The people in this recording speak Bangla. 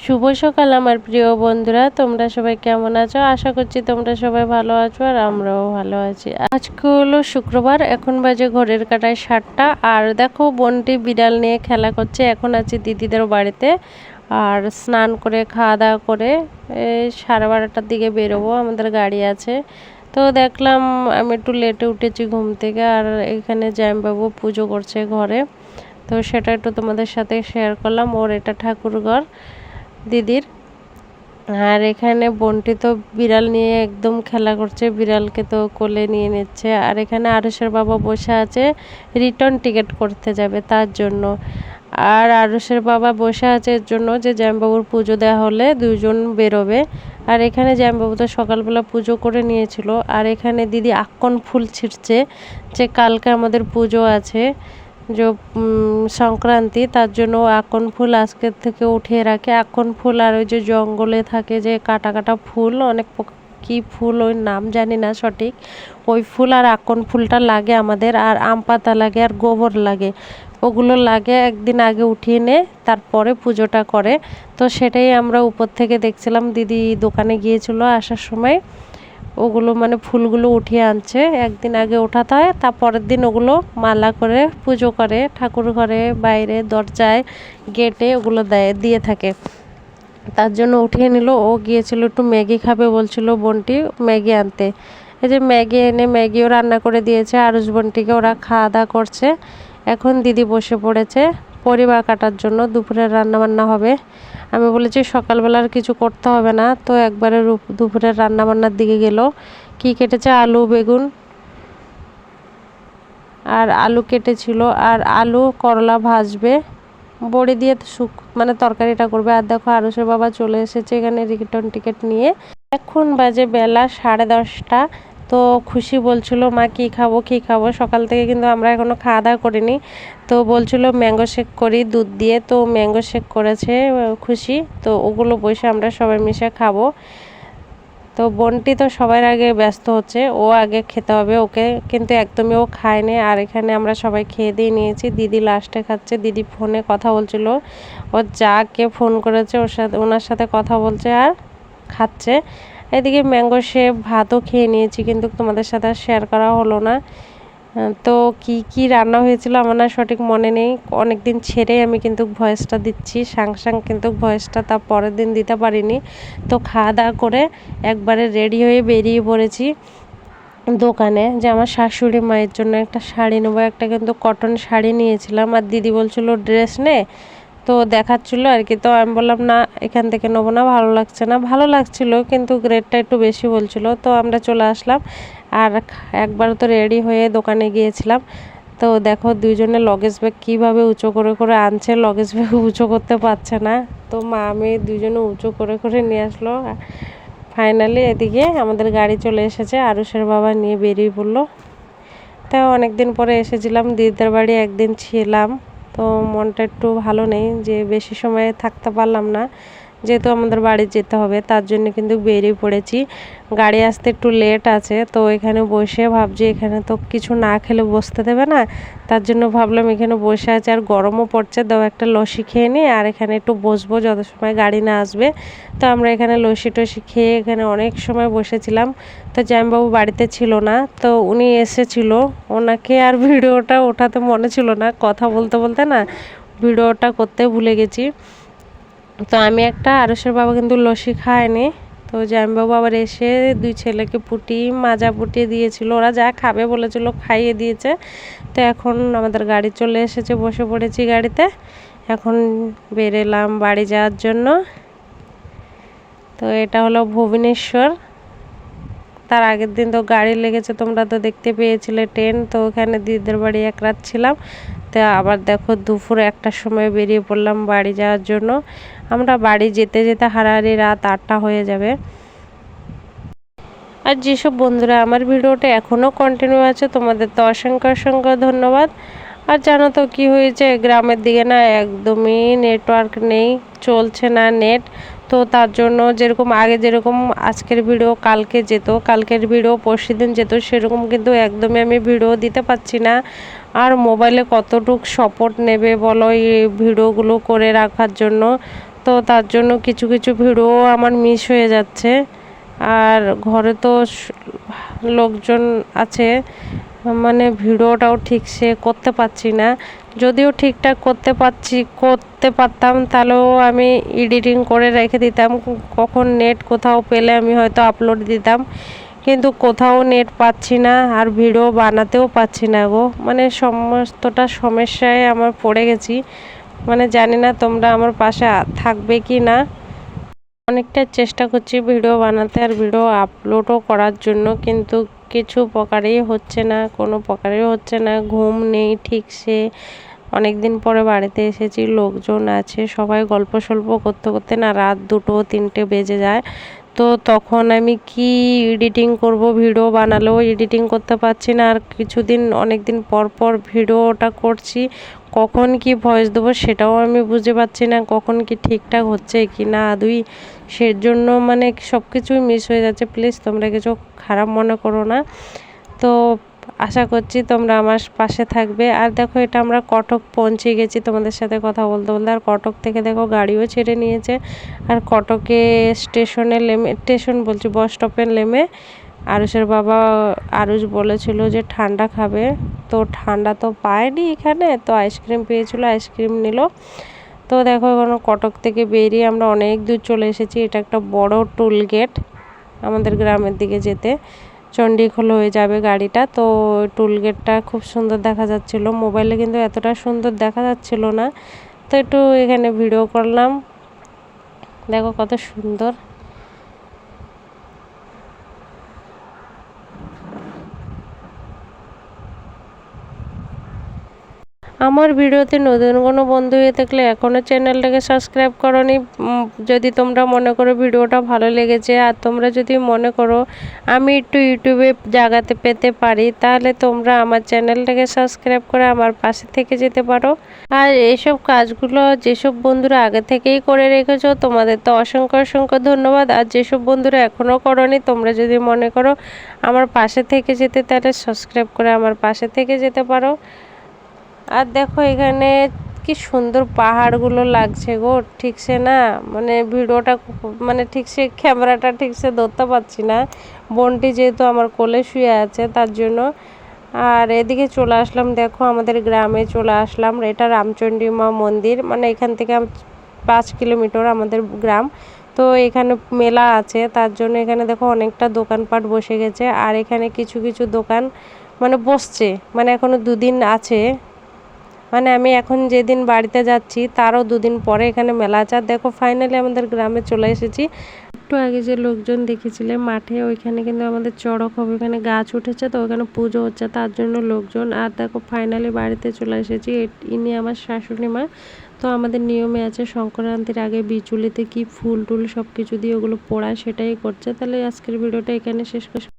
শুভ সকাল আমার প্রিয় বন্ধুরা। তোমরা সবাই কেমন আছো? আশা করছি তোমরা সবাই ভালো আছো আর আমরাও ভালো আছি। আজকে হলো শুক্রবার, এখন বাজে ঘরের কাটায় সাতটা। আর দেখো, বোনটি বিড়াল নিয়ে খেলা করছে, এখন আছি দিদিদের বাড়িতে। আর স্নান করে, খাওয়া দাওয়া করে সাড়ে বারোটার দিকে বেরোবো, আমাদের গাড়ি আছে। তো দেখলাম, আমি একটু লেটে উঠেছি ঘুম থেকে, আর এখানে জ্যামবাবু পুজো করছে ঘরে। তো সেটা একটু তোমাদের সাথে শেয়ার করলাম, ওর এটা ঠাকুর ঘর দিদির। আর এখানে বোনটি তো বিড়াল নিয়ে একদম খেলা করছে, বিড়ালকে তো কোলে নিয়ে নিচ্ছে। আর এখানে আরুষের বাবা বসে আছে, রিটার্ন টিকিট করতে যাবে তার জন্য। আর আরুষের বাবা বসে আছে এর জন্য যে জ্যামবাবুর পুজো দেওয়া হলে দুজন বেরোবে। আর এখানে জ্যামবাবু তো সকালবেলা পুজো করে নিয়েছিল। আর এখানে দিদি আকন ফুল ছিটছে যে কালকে আমাদের পুজো আছে। যে সংক্রান্তি, তার জন্য আকন ফুল আজকের থেকে উঠিয়ে রাখে। আকন ফুল আর ওই যে জঙ্গলে থাকে যে কাটা কাটা ফুল, অনেক কি ফুল ওই নাম জানি না সঠিক। ওই ফুল আর আকন ফুলটা লাগে আমাদের, আর আম পাতা লাগে আর গোবর লাগে। ওগুলো লাগে একদিন আগে উঠিয়ে নে, তারপরে পুজোটা করে। তো সেটাই আমরা উপর থেকে দেখছিলাম, দিদি দোকানে গিয়েছিল আসার সময়। ওগুলো মানে ফুলগুলো উঠিয়ে আনছে। একদিন আগে ওঠাতে হয়, তারপরের দিন ওগুলো মালা করে পুজো করে, ঠাকুর ঘরে বাইরে দরজায়, গেটে ওগুলো দেয়, দিয়ে থাকে। তার জন্য উঠিয়ে নিল। ও গিয়েছিল একটু ম্যাগি খাবে বলছিল বোনটি ম্যাগি আনতে। এই যে ম্যাগি এনে ম্যাগিও রান্না করে দিয়েছে, আরুষ বোনটিকে ওরা খাওয়া দাওয়া করছে। এখন দিদি বসে পড়েছে। পরিবার কাটার জন্য দুপুরের রান্না বান্না হবে। আমি বলেছি সকালবেলার কিছু করতে হবে না। তো একবারে দুপুরের রান্না বান্নার দিকে গেল। কি কেটেছে? আলু, বেগুন। আর আলু কেটেছিল। আর আলু, করলা ভাজবে। বড়ি দিয়ে শুক মানে তরকারিটা করবে। আর দেখো আরুষের বাবা চলে এসেছে এখানে রিটার্ন টিকিট নিয়ে। এখন বাজে বেলা সাড়ে দশটা। তো খুশি বলছিল, মা, কি খাব কি খাব? সকাল থেকে কিন্তু আমরা এখনও খাওয়া দাওয়া করিনি। তো বলছিল, ম্যাঙ্গো শেক করি, দুধ দিয়ে। তো ম্যাঙ্গো শেক করেছে, খুশি। তো ওগুলো বসে আমরা সবাই মিশে খাব। তো বোনটি তো সবার আগে ব্যস্ত হচ্ছে, ও আগে খেতে হবে, ওকে কিন্তু একদমই ও খায়নি। আর এখানে আমরা সবাই খেয়ে দিয়ে নিয়েছি। দিদি লাস্টে খাচ্ছে, দিদি ফোনে কথা বলছিল। ওর যাকে ফোন করেছে, ওর সাথে, ওনার সাথে কথা বলছে আর খাচ্ছে। এদিকে ম্যাঙ্গো শেপ ভাতও খেয়ে নিয়েছি, কিন্তু তোমাদের সাথে আর শেয়ার করা হলো না। তো কি কি রান্না হয়েছিল আমার না সঠিক মনে নেই। অনেক দিন ছেড়ে আমি কিন্তু ভয়েসটা দিচ্ছি। সাং সাং কিন্তু ভয়েসটা তার পরের দিন দিতে পারিনি। তো খাওয়া দাওয়া করে একবারে রেডি হয়ে বেরিয়ে পড়েছি দোকানে যে আমার শাশুড়ি মায়ের জন্য একটা শাড়ি নেব। একটা কিন্তু কটন শাড়ি নিয়েছিলাম। আর দিদি বলছিল ড্রেস নে? তো দেখাচ্ছিলো আর কি। তো আমি বললাম, না, এখান থেকে নেব না, ভালো লাগছে না। ভালো লাগছিল, কিন্তু গ্রেডটা একটু বেশি বলছিল। তো আমরা চলে আসলাম আর একবার তো রেডি হয়ে দোকানে গিয়েছিলাম। তো দেখো দুইজনে লগেজ ব্যাগ কীভাবে উঁচু করে করে আনছে লগেজ ব্যাগ উঁচু করতে পারছে না। তো মা, আমি দুজনে উঁচু করে করে নিয়ে আসলো। ফাইনালি এদিকে আমাদের গাড়ি চলে এসেছে আরুষের বাবা নিয়ে বেরিয়ে পড়ল। তো অনেকদিন পরে এসেছিলাম, দিদিদের বাড়ি একদিন ছিলাম। তো মনটা একটু ভালো নেই যে বেশি সময় থাকতে পারলাম না। যেহেতু আমাদের বাড়ি যেতে হবে, তার জন্য কিন্তু বেরিয়ে পড়েছি। গাড়ি আসতে একটু লেট আছে, তো এখানে বসে ভাবছি এখানে তো কিছু না খেলে বসতে দেবে না। তার জন্য ভাবলাম এখানে বসে আছে, আর গরমও পড়ছে, দাও একটা লস্যি খেয়ে নিই আর এখানে একটু বসবো যত সময় গাড়ি না আসবে। তো আমরা এখানে লস্যি টসি খেয়ে এখানে অনেক সময় বসেছিলাম। তো জ্যামবাবু বাড়িতে ছিল না, তো উনি এসেছিল। ওনাকে আর ভিডিওটা ওঠাতে মনে ছিল না, কথা বলতে বলতে না, ভিডিওটা করতে ভুলে গেছি। তো আমি একটা আরসের বাবা কিন্তু লস্যি খায়নি। তো জামিবাবু আবার এসে দুই ছেলেকে পুটি, মাজা পুটিয়ে দিয়েছিল। ওরা যা খাবে বলেছিল, খাইয়ে দিয়েছে। তো এখন আমাদের গাড়ি চলে এসেছে, বসে পড়েছি গাড়িতে। এখন বেরেলাম বাড়ি যাওয়ার জন্য। তো এটা হলো ভুবনেশ্বর। তার আগের দিন তো গাড়ি লেগেছে, তোমরা তো দেখতে পেয়েছিলে ট্রেন, তো ওখানে দিদিদের বাড়ি এক রাত ছিলাম। তো আবার দেখো দুপুর একটার সময় বেরিয়ে পড়লাম বাড়ি যাওয়ার জন্য। আমরা বাড়ি যেতে যেতে হারাহারি রাত আটটা হয়ে যাবে। আর যেসব বন্ধুরা আমার ভিডিওটা এখনও কন্টিনিউ আছে, তোমাদের তো অসংখ্য অসংখ্য ধন্যবাদ। আর জানো তো কী হয়েছে, গ্রামের দিকে না একদমই নেটওয়ার্ক নেই, চলছে না নেট তো তার জন্য যেরকম আগে যেরকম আজকের ভিডিও কালকে যেত, কালকের ভিডিও পরশু দিন যেত, সেরকম কিন্তু একদমই আমি ভিডিও দিতে পারছি না। আর মোবাইলে কতটুক সাপোর্ট নেবে বলো এই ভিডিওগুলো করে রাখার জন্য? তো তার জন্য কিছু কিছু ভিডিও আমার মিস হয়ে যাচ্ছে। আর ঘরে তো লোকজন আছে। মানে ভিডিওটাও ঠিক সে করতে পারছি না। যদিও ঠিকঠাক করতে পারছি, করতে পারতাম, তাহলেও আমি এডিটিং করে রেখে দিতাম। কখন নেট কোথাও পেলে আমি হয়তো আপলোড দিতাম। কিন্তু কোথাও নেট পাচ্ছি না, আর ভিডিও বানাতেও পাচ্ছি না গো। মানে সমস্তটা সমস্যায় আমার পড়ে গেছি। মানে জানি না তোমরা আমার পাশে থাকবে কি না। অনেকটা চেষ্টা করছি ভিডিও বানাতে আর ভিডিও আপলোডও করার জন্য, কিন্তু কিছু প্রকারেই হচ্ছে না, কোনো প্রকারেই হচ্ছে না, ঘুম নেই ঠিকসে অনেক দিন পরে বাড়িতে এসেছি, লোকজন আছে, সবাই গল্প সল্প করতে করতে না রাত দুটো তিনটে বেজে যায়। তো তখন আমি কি এডিটিং করব ভিডিও বানালেও এডিটিং করতে পারছি না। আর কিছুদিন অনেক দিন পর পর ভিডিওটা করছি কখন কি ভয়েস দেবো সেটাও আমি বুঝতে পারছি না, কখন কি ঠিকঠাক হচ্ছে কি না? আদুই, সেজন্য মানে সব কিছুই মিস হয়ে যাচ্ছে। প্লিজ তোমরা কিছু খারাপ মনে করো না। তো আশা করছি তোমরা আমার পাশে থাকবে। আর দেখো, এটা আমরা কটক পৌঁছে গেছি তোমাদের সাথে কথা বলতে বলতে। আর কটক থেকে দেখো, গাড়িও ছেড়ে নিয়েছে। আর কটকে স্টেশনে নেমে স্টেশন বলছি বাস স্টপে নেমে আরুষের বাবা আরুষ বলেছিল যে, ঠান্ডা খাবে। তো ঠান্ডা তো পায়নি এখানে, তো আইসক্রিম পেয়েছিল, আইসক্রিম নিল। তো দেখো এখন কটক থেকে বেরিয়ে আমরা অনেক দূর চলে এসেছি। এটা একটা বড় টোল গেট আমাদের গ্রামের দিকে যেতে। চণ্ডীখোল হয়ে যাবে গাড়িটা। তো টোল গেটটা খুব সুন্দর দেখা যাচ্ছিল। মোবাইলে কিন্তু এতটা সুন্দর দেখা যাচ্ছিল না। তো একটু এখানে ভিডিও করলাম। দেখো কত সুন্দর। আমার ভিডিওতে নতুন কোনো বন্ধু হয়ে থাকলে এখনও চ্যানেলটাকে সাবস্ক্রাইব করনি। যদি তোমরা মনে করো ভিডিওটা ভালো লেগেছে আর তোমরা যদি মনে করো আমি একটু ইউটিউবে জায়গাতে পেতে পারি, তাহলে তোমরা আমার চ্যানেলটাকে সাবস্ক্রাইব করে আমার পাশে থেকে যেতে পারো। আর এইসব কাজগুলো যেসব বন্ধুরা আগে থেকেই করে রেখেছো, তোমাদের তো অসংখ্য অসংখ্য ধন্যবাদ। আর যেসব বন্ধুরা এখনও করনি, তোমরা যদি মনে করো আমার পাশে থেকে যেতে, তাহলে সাবস্ক্রাইব করে আমার পাশে থেকে যেতে পারো। আর দেখো এখানে কি সুন্দর পাহাড়গুলো লাগছে গো ঠিকসে না? মানে ভিডিওটা মানে ঠিকসে ক্যামেরাটা ঠিকসে ধরতে পারছি না। বোনটি যেহেতু আমার কোলে শুয়ে আছে, তার জন্য। আর এদিকে চলে আসলাম, দেখো আমাদের গ্রামে চলে আসলাম, এটা রামচণ্ডী মা মন্দির। মানে এখান থেকে পাঁচ কিলোমিটার আমাদের গ্রাম। তো এখানে মেলা আছে, তার জন্য এখানে দেখো অনেকটা দোকানপাট বসে গেছে। আর এখানে কিছু কিছু দোকান মানে বসছে মানে এখনও দুদিন আছে। মানে আমি এখন যেদিন বাড়িতে যাচ্ছি, তারও দুদিন পরে এখানে মেলা আছে। আর দেখো ফাইনালি আমাদের গ্রামে চলে এসেছি। একটু আগে যে লোকজন দেখেছিলে, মাঠে ওইখানে কিন্তু আমাদের চড়ক হবে, ওখানে গাছ উঠেছে তো ওখানে পুজো হচ্ছে, তার জন্য লোকজন। আর দেখো ফাইনালি বাড়িতে চলে এসেছি। ইনি আমার শাশুড়ি মা। তো আমাদের নিয়মে আছে, সংক্রান্তির আগে বিচুলিতে কি ফুল টুল সব কিছু দিয়ে ওগুলো পোড়ায়, সেটাই করছে। তাহলে আজকের ভিডিওটা এখানে শেষ